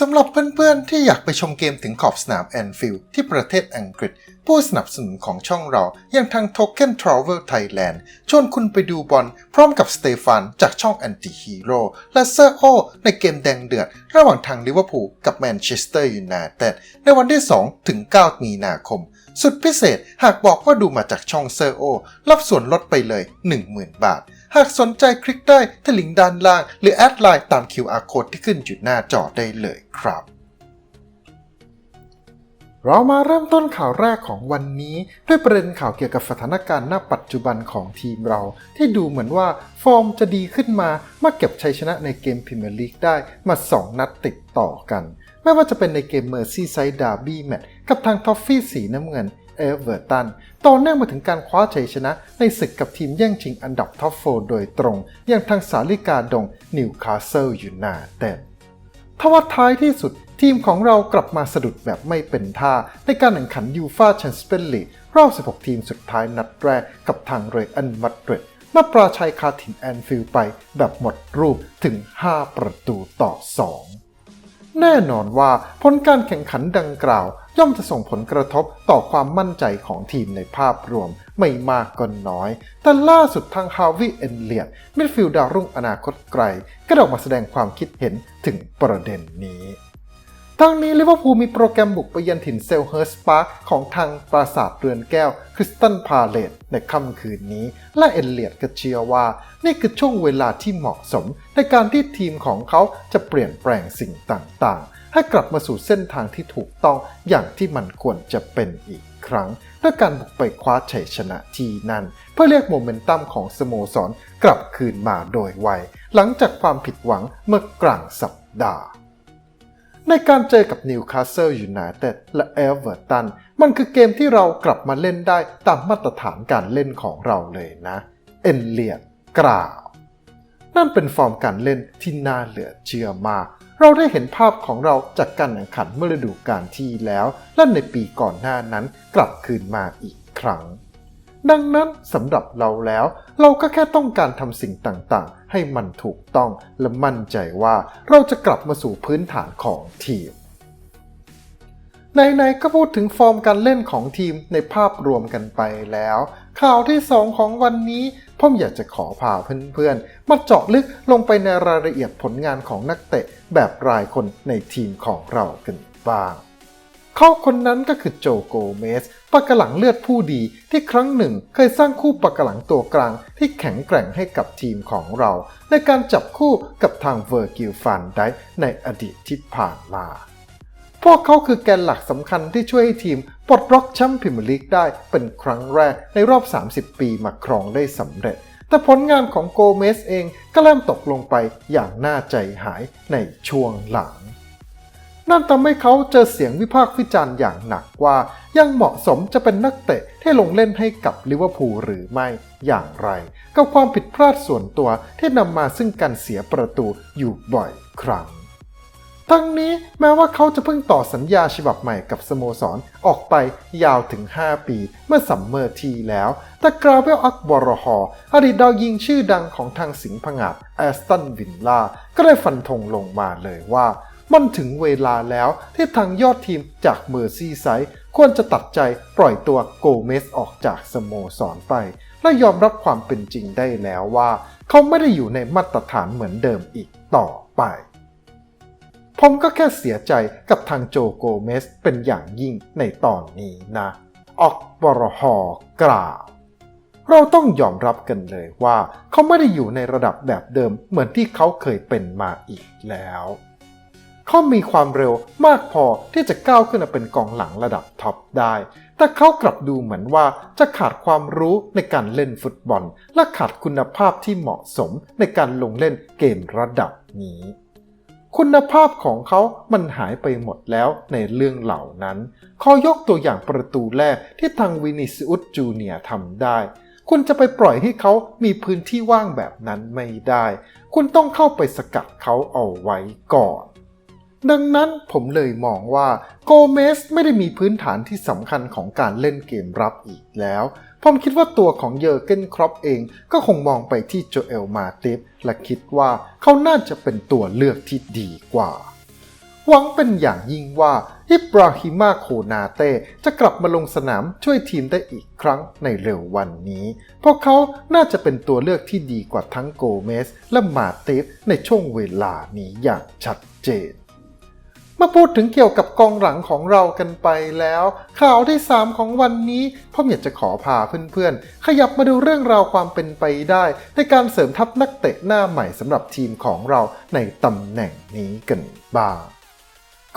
สำหรับเพื่อนๆ ที่อยากไปชมเกมถึงขอบสนามแอนฟิลด์ที่ประเทศอังกฤษ ผู้สนับสนุนของช่องเราอย่างทาง Token Travel Thailand ชวนคุณไปดูบอลพร้อมกับสเตฟานจากช่อง Anti Hero และเซอร์โอในเกมแดงเดือด ระหว่างทางลิเวอร์พูลกับแมนเชสเตอร์ยูไนเต็ดในวันที่ 2 ถึง 9 มีนาคม สุดพิเศษหากบอกว่าดูมาจากช่องเซอร์โอ รับส่วนลดไปเลย 10,000 บาท หากสนใจคลิกได้ที่ลิงก์ด้านล่าง หรือแอดไลน์ตาม QR code ที่ขึ้นอยู่หน้าจอได้เลยครับ เรามาเริ่มต้นข่าวแรกของวันนี้ ด้วยประเด็นข่าวเกี่ยวกับสถานการณ์ณปัจจุบันของทีมเรา ที่ดูเหมือนว่าฟอร์มจะดีขึ้นมาเมื่อเก็บชัยชนะในเกมพรีเมียร์ลีกได้มา 2 นัดติดต่อกันไม่ว่าจะเป็นในเกมเมอร์ซี่ไซด์ดาร์บี้แมตช์ กับทางทอฟฟี่สีน้ำเงินเอเวอร์ตันต่อเนื่องมาถึงการคว้าชัยชนะ ในศึกกับทีมแย่งชิงอันดับท็อปโฟโดยตรง อย่างทางสาลิกาดงนิวคาสเซิลยูไนเต็ดทว่าท้ายที่สุดทีมของเรากลับมาสะดุดแบบไม่เป็นท่า ในการแข่งขันยูฟาแชมเปี้ยนลีกรอบ 16 ทีมสุดท้ายนัดแรกกับทางเรอัลมาดริดมาปราชัยคาถินแอนฟิลไปแบบหมดรูปถึง 5 ประตูต่อ 2 แน่นอนว่าผลการแข่งขันดังกล่าว ย่อมจะส่งผลกระทบต่อความมั่นใจของทีมในภาพรวม ไม่มากก็น้อย แต่ล่าสุดทางฮาวิเอนเลียดมิดฟิลด์ดาวรุ่งอนาคตไกล ก็ออกมาแสดงความคิดเห็นถึงประเด็นนี้ ทั้งนี้ลิเวอร์พูลมีโปรแกรมบุกไปเยือนถิ่นเซลเฮิร์สปาร์คของทางปราสาทเรือนแก้วคริสตันพาเลตในค่ำคืนนี้ และเอนเลียดก็เชื่อว่า นี่คือช่วงเวลาที่เหมาะสม ในการที่ทีมของเขาจะเปลี่ยนแปลงสิ่งต่างๆ ให้กลับมาสู่เส้นทางที่ถูกต้องอย่างที่มันควรจะเป็นอีกครั้งด้วยการบุกไปคว้าชัยชนะที่นั่น เพื่อเรียกโมเมนตัมของสโมสรกลับคืนมาโดยไวหลังจากความผิดหวังเมื่อกลางสัปดาห์ ในการเจอกับนิวคาสเซิลยูไนเต็ดและเอเวอร์ตันมันคือเกมที่เรากลับมาเล่นได้ตามมาตรฐานการเล่นของเราเลยนะ เอ็นเลียดกล่าว นั่นเป็นฟอร์มการเล่นที่น่าเหลือเชื่อมากเราได้เห็นภาพของเราจากการแข่งขันเมื่อฤดูกาลที่แล้ว และในปีก่อนหน้านั้นกลับคืนมาอีกครั้ง ดังนั้นสำหรับเราแล้ว เราก็แค่ต้องการทำสิ่งต่างๆ ให้มันถูกต้องและมั่นใจว่าเราจะกลับมาสู่พื้นฐานของทีมไหนๆก็พูดถึงฟอร์มการเล่นของทีมในภาพรวมกันไปแล้ว ข่าวที่ 2 ของวันนี้ผมอยากจะขอพาเพื่อนๆ มาเจาะลึกลงไปในรายละเอียดผลงานของนักเตะแบบรายคนในทีมของเรากันบ้าง เขาคนนั้นก็คือโจโกเมสปากกระหลังเลือดผู้ดีที่ครั้งหนึ่งเคยสร้างคู่ปากกระหลังตัวกลางที่แข็งแกร่งให้กับทีมของเรา ในการจับคู่กับทางเวอร์กิลฟันได้ในอดีตที่ผ่านมา พวกเขาคือแกนหลักสำคัญที่ช่วยให้ทีมปลดล็อกแชมป์พรีเมียร์ลีกได้เป็นครั้งแรกในรอบ 30 ปีมาครองได้สำเร็จ แต่ผลงานของโกเมสเองก็เริ่มตกลงไปอย่างน่าใจหายในช่วงหลัง นั่นทำให้เขาเจอเสียงวิพากษ์วิจารณ์อย่างหนักว่า ยังเหมาะสมจะเป็นนักเตะที่ลงเล่นให้กับลิเวอร์พูลหรือไม่อย่างไร กับความผิดพลาดส่วนตัวที่นำมาซึ่งการเสียประตูอยู่บ่อยครั้งทั้งนี้แม้ว่าเขาจะเพิ่งต่อสัญญาฉบับใหม่กับสโมสรออกไปยาวถึง 5 ปีเมื่อซัมเมอร์ทีแล้ว แต่กราเวลอักบอรฮออดีตดาวยิงชื่อดังของทางสิงห์ผงาดแอสตันวินล่าก็ได้ฟันธงลงมาเลยว่า มันถึงเวลาแล้วที่ทางยอดทีมจากเมอร์ซี่ไซด์ควรจะตัดใจปล่อยตัวโกเมสออกจากสโมสรไป และยอมรับความเป็นจริงได้แล้วว่า เขาไม่ได้อยู่ในมาตรฐานเหมือนเดิมอีกต่อไป ผมก็แค่เสียใจกับทางโจโกเมสเป็นอย่างยิ่งในตอนนี้นะออกบรฮอกล่าวเราต้องยอมรับกันเลยว่า เขาไม่ได้อยู่ในระดับแบบเดิมเหมือนที่เขาเคยเป็นมาอีกแล้ว เขามีความเร็วมากพอที่จะก้าวขึ้นมาเป็นกองหลังระดับท็อปได้ แต่เขากลับดูเหมือนว่าจะขาดความรู้ในการเล่นฟุตบอล และขาดคุณภาพที่เหมาะสมในการลงเล่นเกมระดับนี้ คุณภาพของเขามันหายไปหมดแล้วในเรื่องเหล่านั้น ขอยกตัวอย่างประตูแรกที่ทางวินิซิอุสจูเนียร์ทำได้คุณจะไปปล่อยให้เขามีพื้นที่ว่างแบบนั้นไม่ได้ คุณต้องเข้าไปสกัดเขาเอาไว้ก่อน ดังนั้นผมเลยมองว่าโกเมสไม่ได้มีพื้นฐานที่สำคัญของการเล่นเกมรับอีกแล้ว ผมคิดว่าตัวของเยอร์เกนครอปเองก็คงมองไปที่โจเอลมาติฟและคิดว่าเขาน่าจะเป็นตัวเลือกที่ดีกว่า หวังเป็นอย่างยิ่งว่าอิบราฮิมาโคนาเต้จะกลับมาลงสนามช่วยทีมได้อีกครั้งในเร็ววันนี้เพราะเขาน่าจะเป็นตัวเลือกที่ดีกว่าทั้งโกเมสและมาติฟในช่วงเวลานี้อย่างชัดเจน มาพูดถึงเกี่ยวกับกองหลังของเรากันไปแล้ว ข่าวที่ 3 ของวันนี้พ่ออยากจะขอพาเพื่อนๆ ขยับมาดูเรื่องราวความเป็นไปได้ ในการเสริมทัพนักเตะหน้าใหม่สำหรับทีมของเราในตำแหน่งนี้กันบ้าง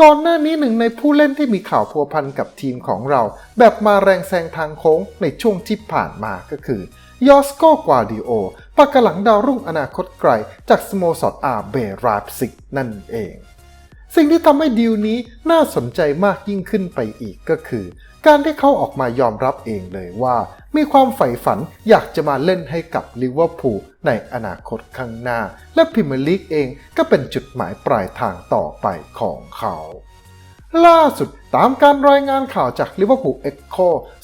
ก่อนหน้านี้หนึ่งในผู้เล่นที่มีข่าวพัวพันกับทีมของเรา แบบมาแรงแซงทางโค้งในช่วงที่ผ่านมาก็คือยอสโกกวาดิโอปากหลังดาวรุ่งอนาคตไกลจากสโมสรอาเบราซิกนั่นเอง สิ่งที่ทำให้ดีลนี้น่าสนใจมากยิ่งขึ้นไปอีกก็คือ การที่เขาออกมายอมรับเองเลยว่า มีความใฝ่ฝันอยากจะมาเล่นให้กับลิเวอร์พูลในอนาคตข้างหน้า และพรีเมียร์ลีกเองก็เป็นจุดหมายปลายทางต่อไปของเขา ล่าสุดตามการรายงานข่าวจากลิเวอร์พูลเอ็กโค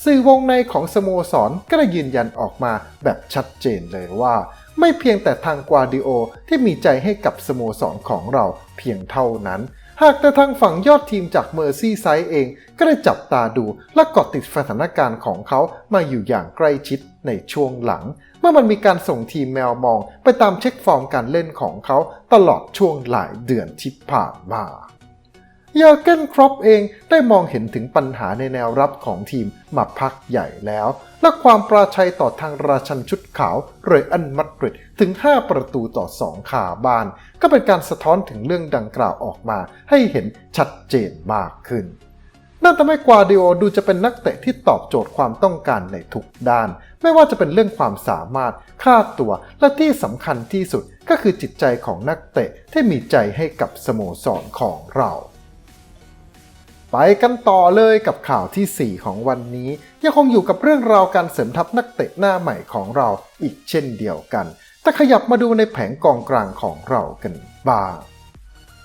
สื่อวงในของสโมสรก็ได้ยืนยันออกมาแบบชัดเจนเลยว่า ไม่เพียงแต่ทางกวาดิโอที่มีใจให้กับสโมสรของเราเพียงเท่านั้น หากแต่ทางฝั่งยอดทีมจากเมอร์ซี่ไซด์เองก็ได้จับตาดูและเกาะติดสถานการณ์ของเขามาอยู่อย่างใกล้ชิดในช่วงหลัง เมื่อมันมีการส่งทีมแมวมองไปตามเช็คฟอร์มการเล่นของเขาตลอดช่วงหลายเดือนที่ผ่านมา เยอร์เกนครอปเองได้มองเห็นถึงปัญหาในแนวรับของทีมมาพักใหญ่แล้ว และความปราชัยต่อทางราชันชุดขาวเรอันมัดริดถึง 5 ประตูต่อ 2 ขาบ้าน ก็เป็นการสะท้อนถึงเรื่องดังกล่าวออกมาให้เห็นชัดเจนมากขึ้นนั่นทำให้กวาดิโอดูจะเป็นนักเตะที่ตอบโจทย์ความต้องการในทุกด้าน ไม่ว่าจะเป็นเรื่องความสามารถ ค่าตัว และที่สำคัญที่สุดก็คือจิตใจของนักเตะที่มีใจให้กับสโมสรของเรา ไปกันต่อเลยกับข่าวทีสี่ 4 ของวันนี้ ยังคงอยู่กับเรื่องราวการเสริมทัพนักเตะหน้าใหม่ของเราอีกเช่นเดียวกัน แต่ขยับมาดูในแผงกองกลางของเรากันบ้าง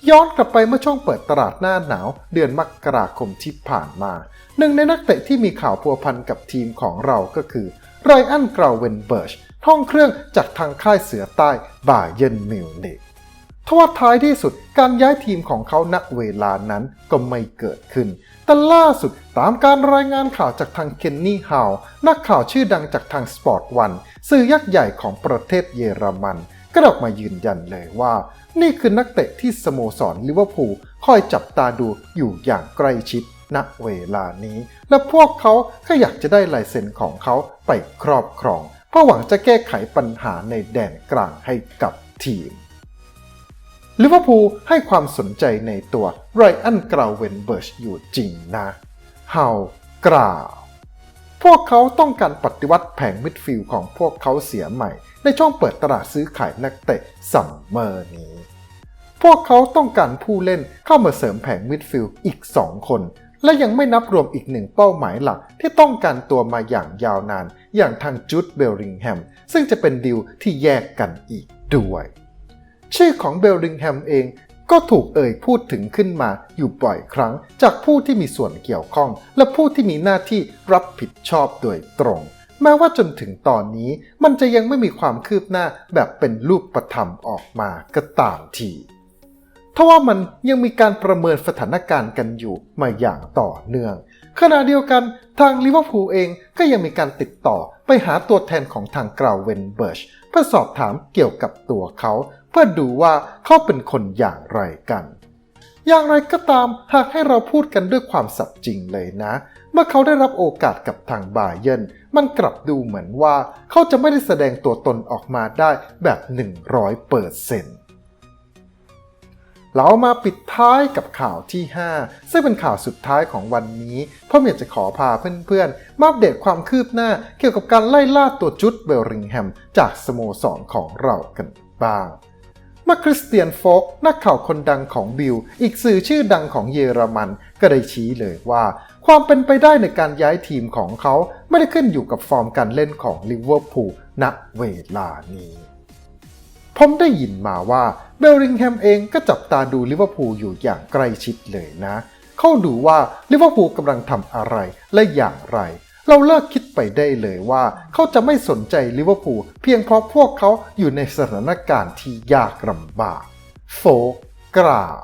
ย้อนกลับไปเมื่อช่วงเปิดตลาดหน้าหนาว เดือนมกราคมที่ผ่านมา หนึ่งในนักเตะที่มีข่าวพัวพันกับทีมของเราก็คือไรอันกราวเวนเบิร์ชท่องเครื่องจากทางค่ายเสือใต้บาเยนมิวนิก ทว่าท้ายที่สุดการย้ายทีมของเขาณเวลานั้นก็ไม่เกิดขึ้น แต่ล่าสุดตามการรายงานข่าวจากทางเคนนี่ฮาวนักข่าวชื่อดังจากทางสปอร์ตวันสื่อยักษ์ใหญ่ของประเทศเยอรมัน ก็ออกมายืนยันเลยว่า นี่คือนักเตะที่สโมสรลิเวอร์พูลคอยจับตาดูอยู่อย่างใกล้ชิดณเวลานี้ และพวกเขาก็อยากจะได้ลายเซ็นของเขาไปครอบครอง เพื่อหวังจะแก้ไขปัญหาในแดนกลางให้กับทีม ลิเวอร์พูลให้ความสนใจในตัวไรอันกราวเวนเบิร์ชอยู่จริงนะเฮากล่าวพวกเขาต้องการปฏิวัติแผงมิดฟิลด์ของพวกเขาเสียใหม่ ในช่วงเปิดตลาดซื้อขายนักเตะซัมเมอร์นี้ พวกเขาต้องการผู้เล่นเข้ามาเสริมแผงมิดฟิลด์อีก 2 คน และยังไม่นับรวมอีกหนึ่งเป้าหมายหลักที่ต้องการตัวมาอย่างยาวนาน อย่างทางจูดเบลริงแฮมซึ่งจะเป็นดีลที่แยกกันอีกด้วย ชื่อของเบลลิงแฮมเองก็ถูกเอ่ยพูดถึงขึ้นมาอยู่บ่อยครั้ง จากผู้ที่มีส่วนเกี่ยวข้อง และผู้ที่มีหน้าที่รับผิดชอบโดยตรง แม้ว่าจนถึงตอนนี้มันจะยังไม่มีความคืบหน้าแบบเป็นรูปประธรรมออกมาก็ตามที ทว่ามันยังมีการประเมินสถานการณ์กันอยู่มาอย่างต่อเนื่อง ขณะเดียวกันทางลิเวอร์พูลเองก็ยังมีการติดต่อไปหาตัวแทนของทางกราวเวนเบิร์ชเพื่อสอบถามเกี่ยวกับตัวเขา เพื่อดูว่าเขาเป็นคนอย่างไรกัน อย่างไรก็ตามหากให้เราพูดกันด้วยความสัตย์จริงเลยนะ เมื่อเขาได้รับโอกาสกับทางบาเยนมันกลับดูเหมือนว่าเขาจะไม่ได้แสดงตัวตนออกมาได้แบบ 100เปอร์เซ็นต์ เรามาปิดท้ายกับข่าวที่ 5 ซึ่งเป็นข่าวสุดท้ายของวันนี้พ่อเมียจะขอพาเพื่อนๆ มาอัปเดตความคืบหน้าเกี่ยวกับการไล่ล่าตัวจุดเบลริงแฮมจากสโมสรของเรากันบ้างมื่อคริสเตียนโฟกนักข่าวคนดังของบิล อีกสื่อชื่อดังของเยอรมัน ก็ได้ชี้เลยว่า ความเป็นไปได้ในการย้ายทีมของเขา ไม่ได้ขึ้นอยู่กับฟอร์มการเล่นของลิเวอร์พูลณเวลานี้ ผมได้ยินมาว่าเบลลิงแฮมเองก็จับตาดูลิเวอร์พูลอยู่อย่างใกล้ชิดเลยนะ เขาดูว่าลิเวอร์พูลกำลังทำอะไรและอย่างไร เราเลิกคิดไปได้เลยว่า เขาจะไม่สนใจลิเวอร์พูลเพียงเพราะพวกเขาอยู่ในสถานการณ์ที่ยากลำบาก โฟกกล่าว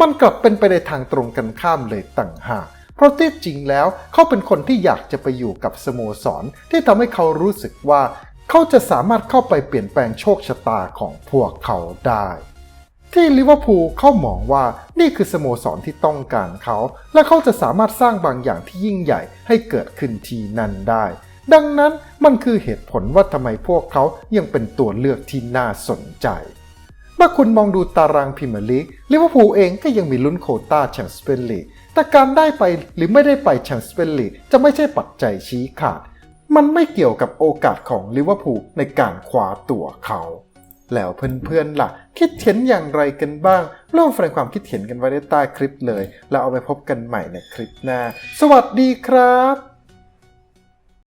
มันกลับเป็นไปในทางตรงกันข้ามเลยต่างหากเพราะที่จริงแล้วเขาเป็นคนที่อยากจะไปอยู่กับสโมสร ที่ทำให้เขารู้สึกว่า เขาจะสามารถเข้าไปเปลี่ยนแปลงโชคชะตาของพวกเขาได้ ที่ลิเวอร์พูลเขามองว่านี่คือสโมสรที่ต้องการเขา และเขาจะสามารถสร้างบางอย่างที่ยิ่งใหญ่ให้เกิดขึ้นที่นั่นได้ ดังนั้นมันคือเหตุผลว่าทำไมพวกเขายังเป็นตัวเลือกที่น่าสนใจเมื่อคุณมองดูตารางพรีเมียร์ลีกลิเวอร์พูลเองก็ยังมีลุ้นโควต้าแชมเปี้ยนลีกแต่การได้ไปหรือไม่ได้ไปแชมเปี้ยนลีกจะไม่ใช่ปัจจัยชี้ขาด มันไม่เกี่ยวกับโอกาสของลิเวอร์พูลในการคว้าตัวเขา แล้วเพื่อนๆล่ะ คิดเห็นอย่างไรกันบ้างร่วมแสดงความคิดเห็นกันไว้ในใต้คลิปเลย แล้วเอาไปพบกันใหม่ในคลิปหน้า สวัสดีครับ